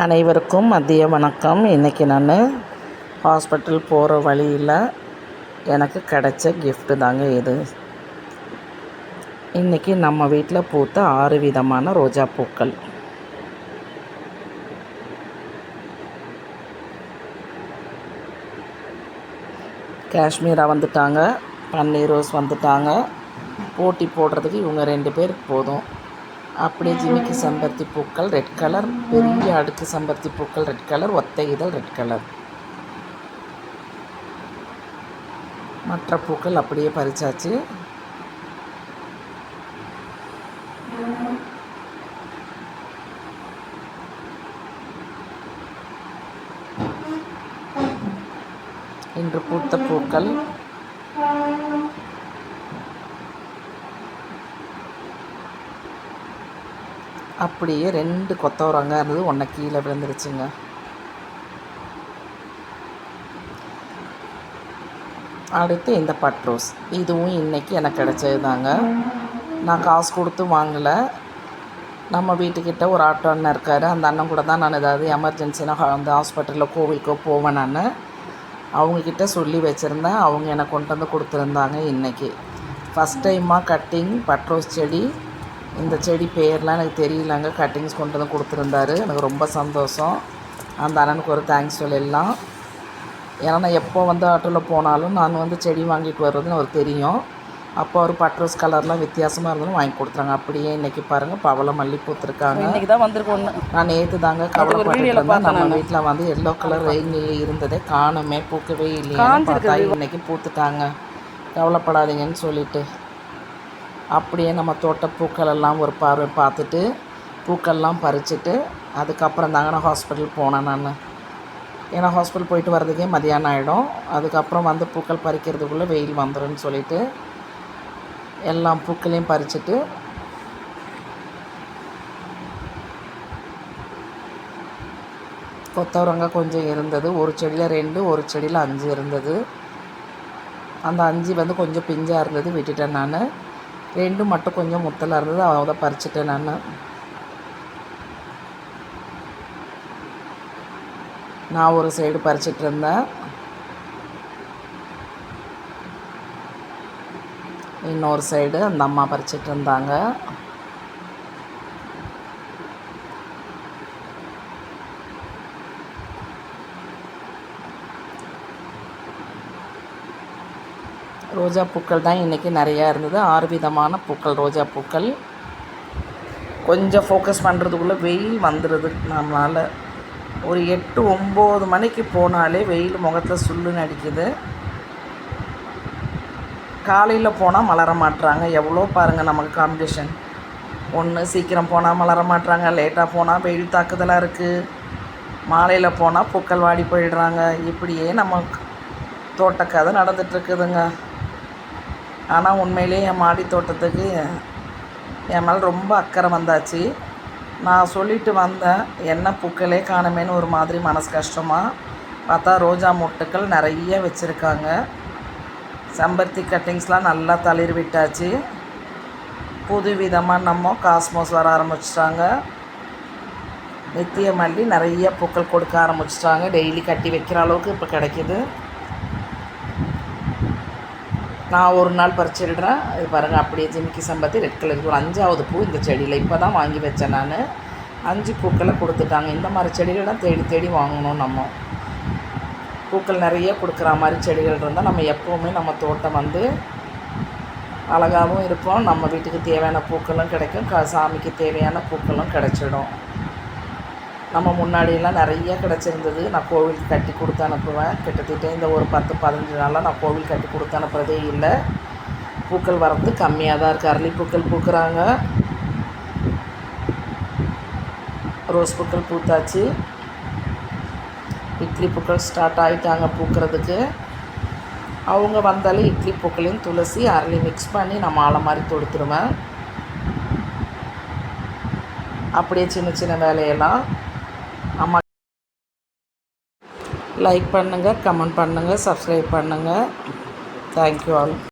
அனைவருக்கும் மதிய வணக்கம். இன்றைக்கி நான் ஹாஸ்பிட்டல் போகிற வழியில் எனக்கு கிடைச்ச கிஃப்ட்டு தாங்க இது. இன்றைக்கி நம்ம வீட்டில் பூத்த ஆறு விதமான ரோஜா பூக்கள். காஷ்மீரா வந்துட்டாங்க பன்னீர் ரோஸ் வந்துட்டாங்க. போட்டி போடுறதுக்கு இவங்க ரெண்டு பேருக்கு போதும். அப்படியே ஜிமிக்கு செம்பருத்தி பூக்கள் ரெட் கலர் பெரிய அடுக்கு செம்பருத்தி பூக்கள் ரெட் கலர் ஒத்தை இதழ் ரெட் கலர் மற்ற பூக்கள் அப்படியே பறிச்சாச்சு. இன்று பூத்த பூக்கள். அப்படியே ரெண்டு கொத்தவரங்காய் இருந்தது ஒன்றை கீழே விழுந்துருச்சுங்க. அடுத்து இந்த பட்ரோஸ் இதுவும் இன்றைக்கி எனக்கு கிடச்சது தாங்க நான் காசு கொடுத்து வாங்கலை. நம்ம வீட்டுக்கிட்ட ஒரு ஆட்டோ அண்ணன் இருக்கார். அந்த அண்ணன் கூட தான் நான் ஏதாவது எமர்ஜென்சினா அந்த ஹாஸ்பிட்டலில் கோவிலுக்கோ போவேன் நான். அவங்கக்கிட்ட சொல்லி வச்சுருந்தேன். அவங்க எனக்கு கொண்டு வந்து கொடுத்துருந்தாங்க இன்றைக்கி ஃபஸ்ட் டைமாக கட்டிங் பட்ரோஸ் செடி. இந்த செடி பேர்லாம் எனக்கு தெரியலங்க. கட்டிங்ஸ் கொண்டு வந்து கொடுத்துருந்தாரு. எனக்கு ரொம்ப சந்தோஷம். அந்த அண்ணனுக்கு ஒரு தேங்க்ஸ் சொல்லிடலாம் ஏன்னா நான் எப்போ வந்து ஆட்டோவில் போனாலும் நான் வந்து செடி வாங்கிட்டு வர்றதுன்னு அவருக்கு தெரியும். அப்போ அவர் பட்ரோஸ் கலர்லாம் வித்தியாசமாக இருந்தாலும் வாங்கி கொடுத்துறாங்க அப்படியே இன்றைக்கி பாருங்கள் பவள மல்லி பூத்துருக்காங்க இன்னைக்கு தான் வந்திருக்கும் நான் நேற்று தாங்க கவலைப்பட்டு இருந்தேன். நம்ம வீட்டில் வந்து எல்லோ கலர் ரெயின் இருந்ததே காணுமே. பூக்கவே இல்லையா பார்த்தா இன்னைக்கு பூத்துட்டாங்க. கவலைப்படாதீங்கன்னு சொல்லிட்டு. அப்படியே நம்ம தோட்ட பூக்கள் எல்லாம் ஒரு பார்வை பார்த்துட்டு பூக்கள்லாம் பறிச்சுட்டு அதுக்கப்புறம் தாங்க நான் ஹாஸ்பிட்டல் போனேன் நான். ஏன்னா ஹாஸ்பிட்டல் போயிட்டு வர்றதுக்கே மதியானம் ஆகிடும் அதுக்கப்புறம் வந்து பூக்கள் பறிக்கிறதுக்குள்ளே வெயில் வந்துடும் சொல்லிட்டு எல்லா பூக்களையும் பறிச்சுட்டு கொத்தவரங்காய் கொஞ்சம் இருந்தது. ஒரு செடியில் ரெண்டு ஒரு செடியில் அஞ்சு இருந்தது. அந்த அஞ்சு வந்து கொஞ்சம் பிஞ்சாக இருந்தது. விட்டுட்டேன் நான். ரெண்டு மட்டும் கொஞ்சம் முத்தலாக இருந்தது. அதை பறிச்சிட்டேன் நான். நான் ஒரு சைடு பறிச்சிட்டு இருந்தேன். இன்னொரு சைடு அந்த அம்மா பறிச்சிட்டு இருந்தாங்க. ரோஜா பூக்கள் தான் இன்றைக்கி நிறையா இருந்தது. ஆறு விதமான பூக்கள் ரோஜா பூக்கள். கொஞ்சம் ஃபோக்கஸ் பண்ணுறதுக்குள்ளே வெயில் வந்துடுது நம்மளால் ஒரு எட்டு ஒம்பது மணிக்கு போனாலே வெயில் முகத்தில் சுல்லுன்னு அடிக்குது. காலையில் போனால் மலர மாட்டுறாங்க எவ்வளோ பாருங்கள் நமக்கு காம்படிஷன் ஒன்று சீக்கிரம் போனால் மலர மாட்டுறாங்க லேட்டாக போனால் வெயில் தாக்குதலாக இருக்குது மாலையில் போனால் பூக்கள் வாடி போயிடுறாங்க. இப்படியே நம்ம தோட்டக்கதை நடந்துகிட்ருக்குதுங்க ஆனால் உண்மையிலே என் மாடி தோட்டத்துக்கு என் மேலே ரொம்ப அக்கறை வந்தாச்சு. நான் சொல்லிட்டு வந்தேன் என்ன பூக்களே காணுமேன்னு ஒரு மாதிரி மனசு கஷ்டமாக பார்த்தா ரோஜா மொட்டுக்கள் நிறைய வச்சுருக்காங்க. செம்பருத்தி கட்டிங்ஸ்லாம் நல்லா தளிர் விட்டாச்சு. புது விதமாக நம்ம காஸ்மோஸ் வர ஆரம்பிச்சிட்டாங்க. நித்திய மல்லி நிறைய பூக்கள் கொடுக்க ஆரம்பிச்சிட்டாங்க. டெய்லி கட்டி வைக்கிற அளவுக்கு இப்போ கிடைக்கிது. நான் ஒரு நாள் பறிச்சிடுறேன். இது பாருங்கள் அப்படியே ஜிமிக்கி சம்பத்தி ரெட் கலருக்கு ஒரு அஞ்சாவது பூ இந்த செடியில். இப்போ தான் வாங்கி வச்சேன் நான். அஞ்சு பூக்களை கொடுத்துட்டாங்க. இந்த மாதிரி செடிகளெலாம் தேடி தேடி வாங்கணும் நம்ம. பூக்கள் நிறைய கொடுக்குற மாதிரி செடிகள் இருந்தால் நம்ம எப்போவுமே நம்ம தோட்டம் வந்து அழகாகவும் இருப்போம் நம்ம வீட்டுக்கு தேவையான பூக்களும் கிடைக்கும். க சாமிக்கு தேவையான பூக்களும் கிடைச்சிடும். நம்ம முன்னாடியெல்லாம் நிறைய கிடச்சிருந்தது. நான் கோவில் கட்டி கொடுத்து அனுப்புவேன். கிட்டத்தட்ட இந்த ஒரு பத்து பதினஞ்சு நாளாக நான் கோவில் கட்டி கொடுத்து அனுப்புகிறதே இல்லை. பூக்கள் வரது கம்மியாக தான் இருக்குது அரளி பூக்கள் பூக்குறாங்க. ரோஸ் பூக்கள் பூத்தாச்சு. இட்லி பூக்கள் ஸ்டார்ட் ஆகிட்டாங்க பூக்கிறதுக்கு. அவங்க வந்தாலே இட்லி பூக்களையும் துளசி அரளி மிக்ஸ் பண்ணி நான் மாலை மாதிரி தொடுத்துருவேன். அப்படியே சின்ன சின்ன வேலையெல்லாம். அம்மா லைக் பண்ணுங்கள் கமெண்ட் பண்ணுங்கள் சப்ஸ்கிரைப் பண்ணுங்கள் தேங்க்யூ ஆல்